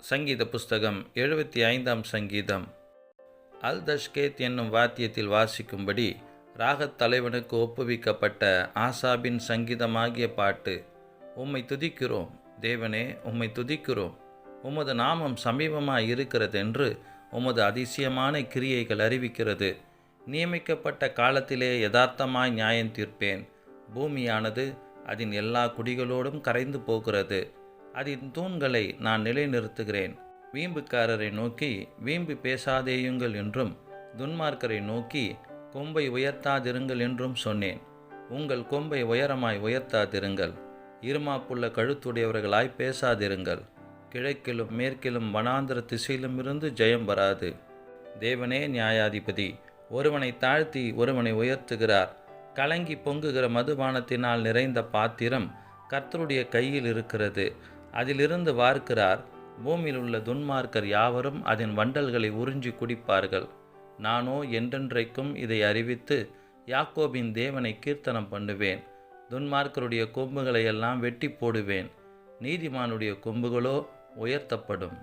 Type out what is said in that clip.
சங்கீத புஸ்தகம் எழுபத்தி ஐந்தாம் சங்கீதம். அல் தஷ்கேத் என்னும் வாத்தியத்தில் வாசிக்கும்படி ராகத் தலைவனுக்கு ஒப்புவிக்கப்பட்ட ஆசாபின் சங்கீதமாகிய பாட்டு உம்மை துதிக்கிறோம் தேவனே உம்மை துதிக்கிறோம். உமது நாமம் சமீபமாய் இருக்கிறதென்று உமது அதிசயமான கிரியைகள் அறிவிக்கிறது. நியமிக்கப்பட்ட காலத்திலே யதார்த்தமாய் நியாயம் தீர்ப்பேன். பூமியானது அதன் எல்லா குடிகளோடும் கரைந்து போகிறது. அதன் தூண்களை நான் நிலைநிறுத்துகிறேன். வீம்புக்காரரை நோக்கி வீம்பு பேசாதேயுங்கள் என்றும் துன்மார்க்கரை நோக்கி கொம்பை உயர்த்தாதிருங்கள் என்றும் சொன்னேன். உங்கள் கொம்பை உயரமாய் உயர்த்தாதிருங்கள். இருமாப்புள்ள கழுத்துடையவர்களாய் பேசாதிருங்கள். கிழக்கிலும் மேற்கிலும் வனாந்திர திசையிலும் இருந்து ஜெயம் வராது. தேவனே நியாயாதிபதி ஒருவனை தாழ்த்தி ஒருவனை உயர்த்துகிறார். கலங்கி பொங்குகிற மதுபானத்தினால் நிறைந்த பாத்திரம் கர்த்தருடைய கையில் இருக்கிறது. அதிலிருந்து வார்க்கிறார் பூமியில் உள்ள துன்மார்க்கர் யாவரும் அதன் வண்டல்களை உறிஞ்சி குடிப்பார்கள். நானோ என்றென்றைக்கும் இதை அறிவித்து யாக்கோபின் தேவனை கீர்த்தனம் பண்ணுவேன். துன்மார்க்கருடைய கொம்புகளை எல்லாம் வெட்டி போடுவேன். நீதிமானுடைய கொம்புகளோ உயர்த்தப்படும்.